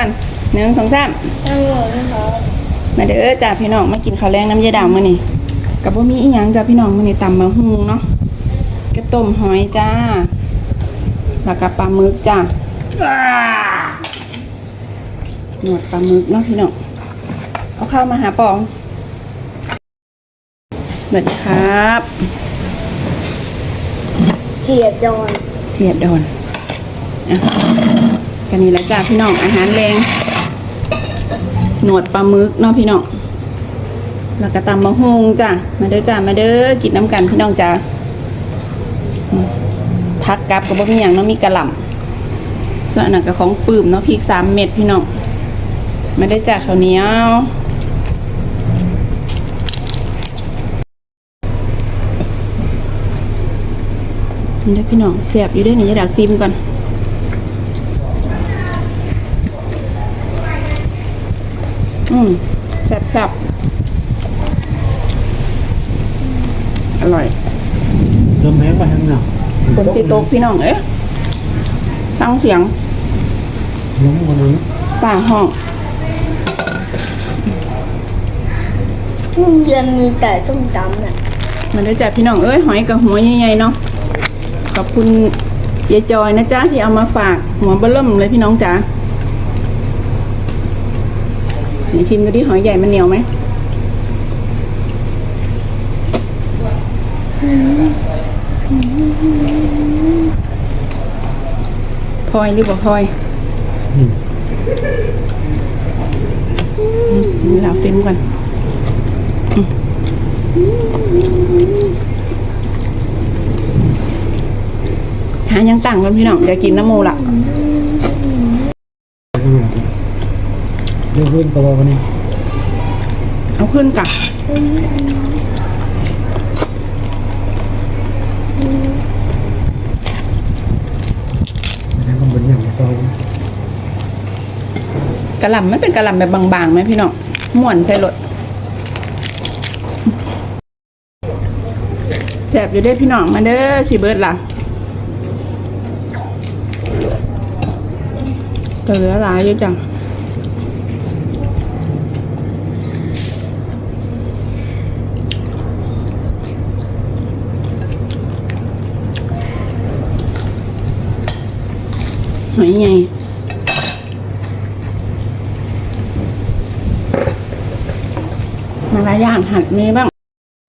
กันหนึ่งสองสามอร่อยนะครับมาเด้อจ้าพี่น้องมากินข้าวแรงน้ำยาดำมื้อนี้กับว่ามีอีหยังจ้าพี่น้องมื้อนี้ตำมะฮุงเนาะกระต้มหอยจ้า แล้วก็ปลาหมึกจ้าหนวดปลาหมึกเนาะพี่น้องเอาข้าวมาหาปองสวัสดีครับ เสียดอน เสียดดอนอะ กันนี้แหละจ้าพี่น้องอาหารแรงหนวดปลาหมึกเนาะพี่น้องแล้วก็ตำมะฮุงจ้ะมาเด้อจ้ามาเด้อกินน้ำกันพี่น้องจ้าพักกับกับบ่มีหยังเนาะมีกระหล่ำส่วนอันนั้นก็ของปื้มเนาะพริกสามเม็ดพี่น้องมาได้จ้าข้าวเหนียวนี่เด้อพี่น้องเสียบอยู่เด้อนี่เดี๋ยวซิมก่อน อืม แซ่บๆอร่อยเริ่มแห้งไปทางหนักฝนติตกพี่น้องเอ๊ะฟังเสียงล้มคนนั้นฝ่าห้องยังมีแต่ส้มตำน่ะมันได้จากพี่น้องเอ้ยหอยกับหัวใหญ่ๆเนาะขอบคุณยายจอยนะจ๊ะที่เอามาฝากหัวเบลิ่มเลยพี่น้องจ๋า เดี๋ยวชิมดูดิหอยใหญ่มันเหนียวไหมพลอยหรือบ่พลอยมนี่เราซิมกันหายังต่างกันพี่น้องเดี๋ยวกินน้ำมูละ เรื่องขึ้นก็บอกวันนี้เอาขึ้นกับแล้วก็บนอย่างเรากระหล่ำไม่เป็นกระหล่ำแบบบางๆไหมพี่น้องม่วนใช่รสแสบอยู่เด้อพี่น้องมาเด้อสีเบิร์ดล่ะจะเหลือหลายเยอะจัง อยไงมาลายย่างหัดมีบ้าง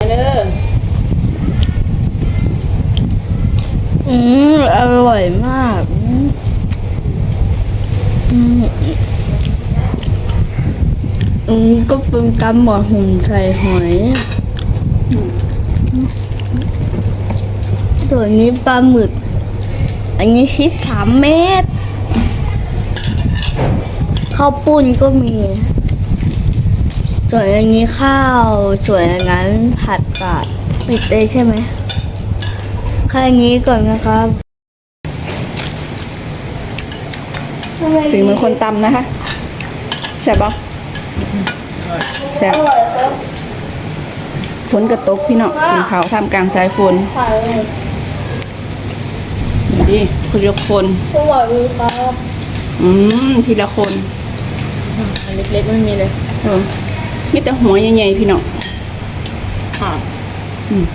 เด้ออืมอร่อยมากอืมอืมอืมก็เป็นกำหมอหุ่นใส่หอยตัวนี้ปลาหมึก อันนี้พริกสามเม็ดข้าวปุ้นก็มี ส่วนอันนี้ข้าว ส่วนอันนั้นผัดกาดปิดเลยใช่ไหมแค่นี้ก่อนนะครับฝีมือคนตำนะคะแซ่บปะแซ่บฝนกระตกพี่น้องกินข้าวท่ามกลางสายฝน ดิคุณยกคน สวัสดีครับอืมทีละคนอันเล็กๆไม่มีเลยเออมีแต่หัวใหญ่ๆพี่น้องค่ะอืม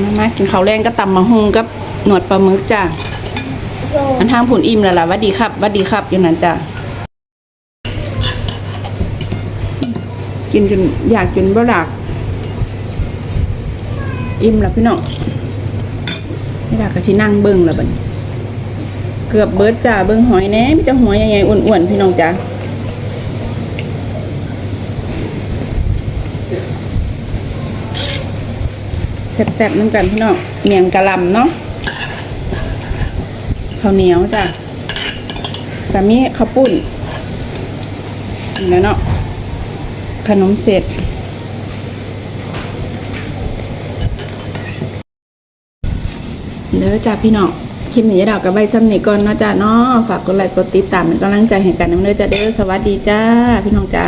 มามากินข้าวแรงก็ตำมะฮุงกับหนวดปลาหมึกจ้าอันทางผุนอิ่มแล้วล่ะหวัดดีครับหวัดดีครับอยู่นั่นจ้ะกินจนอยากจนบ่หลักอิ่มแล้วพี่น้อง ไม่หลักก็ชินั่งเบิ้งแล้วบัดนี้เกือบเบิดจ้าเบิ้งหอยแน่มีแต่หัวใหญ่ๆอ้วนๆพี่น้องจ้าแซ่บๆน้ำกันพี่น้องเมียงกะลำเนาะข้าวเหนียวจ้ะแต่มีข้าวปุ้นแล้วเนาะขนมเสร็จ เด้อจ้าพี่น้องคลิปนี้จะดาวกับใบซ้ำนี่ก่อนเนาะจ้าเนาะฝากกดไลค์กดติดตามเป็นกำลังใจให้กันน้ำเด้อจ้าเด้อสวัสดีจ้าพี่น้องจ้า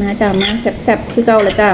มาจ้ามาแซ่บๆคือเก่าเลยจ้า